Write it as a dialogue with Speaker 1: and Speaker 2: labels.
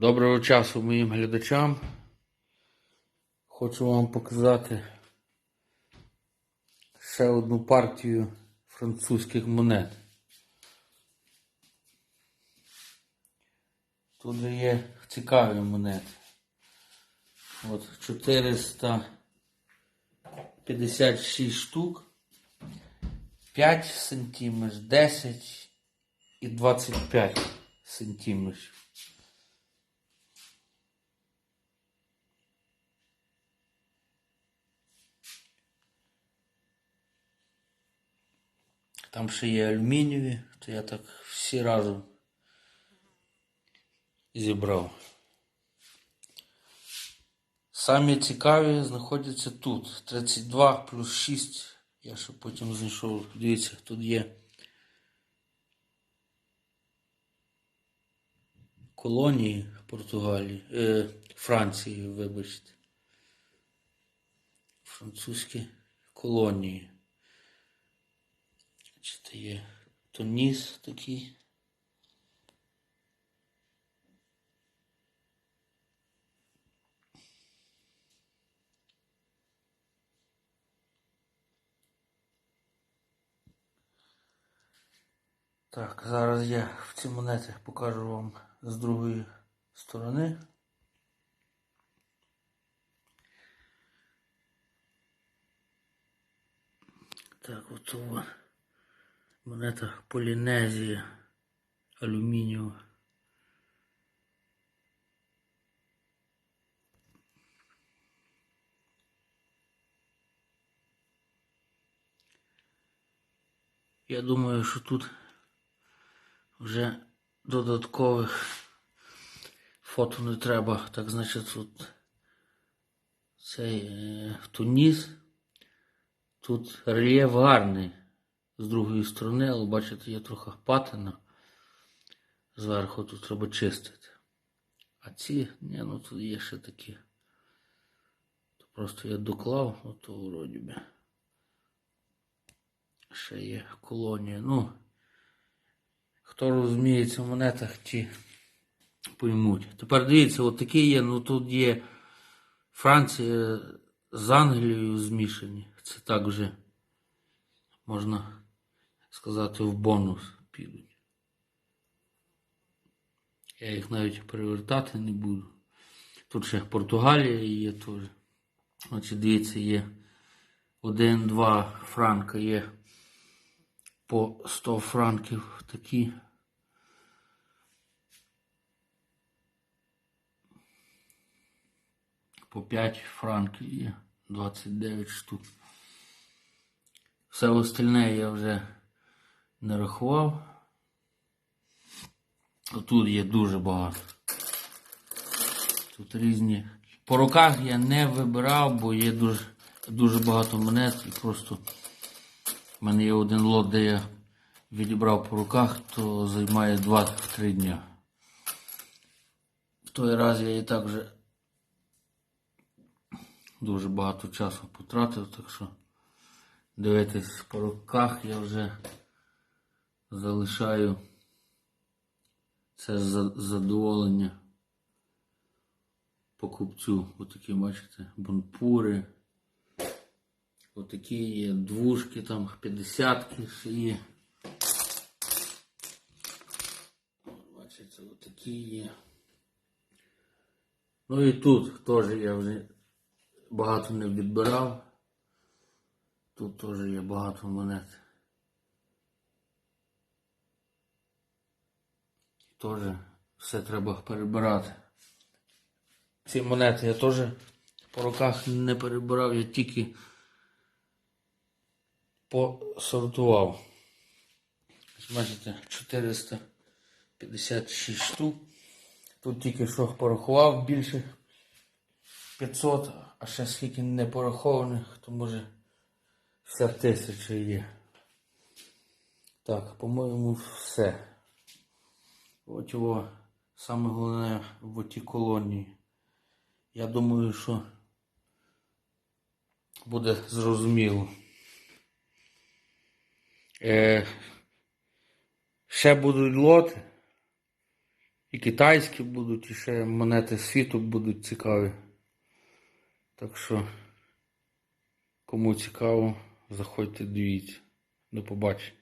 Speaker 1: Доброго часу моїм глядачам. Хочу вам показати ще одну партію французьких монет. Тут є цікаві монети. От 456 штук, 5 сантиметрів, 10 і 25 сантиметрів. Там ще є алюмінієві, то я так всі разом зібрав. Самі цікаві знаходяться тут. 32 плюс 6. Я ще потім знайшов. Дивіться, тут є колонії Португалії, е, Франції, вибачте. Французькі колонії. Це є Туніс такий? Так, зараз я в ці монети покажу вам з другої сторони. Так, от това. Монета Полінезія алюмінієва. Я думаю, що тут вже додаткових фото не треба. Так, значить, тут цей е, Туніс. Тут рельєф гарний з другої сторони, але бачите, є трохи патина. Зверху тут треба чистити. А ці, ні, ну тут є ще такі. То просто я доклав, ото вроді би. Ще є колонія. Ну, хто розуміється в монетах, ті поймуть. Тепер дивіться, от такі є, ну тут є Франція з Англією змішані. Це так вже можна сказати в бонус підуть. Я їх навіть перевертати не буду. Тут ще Португалія є теж. Значить, дивіться, є 1-2 франка є по 100 франків такі. По 5 франків є 29 штук. Все остальне я вже не рахував. Тут є дуже багато. Тут різні. По руках я не вибирав, бо є дуже, дуже багато монет і просто в мене є один лот, де я відібрав по руках, то займає 2-3 дня. В той раз я і так вже дуже багато часу потратив, так що дивитись по руках я вже залишаю це за- задоволення покупцю. Отакі, бачите, бонпури. Отакі є двушки, там 50-ки ще є. Бачите, отакі є. Ну і тут теж я вже багато не відбирав. Тут теж є багато монет. Теж все треба перебирати. Ці монети я теж по руках не перебирав, я тільки посортував. Бачите, 456 штук. Тут тільки що порахував більше 500, а ще скільки не порахованих, то може вся тисяча є. Так, по-моєму, все. От його саме головне в тій колонії. Я думаю, що буде зрозуміло. Е, ще будуть лоти. І китайські будуть, і ще монети світу будуть цікаві. Так що, кому цікаво, заходьте, дивіться. До побачення.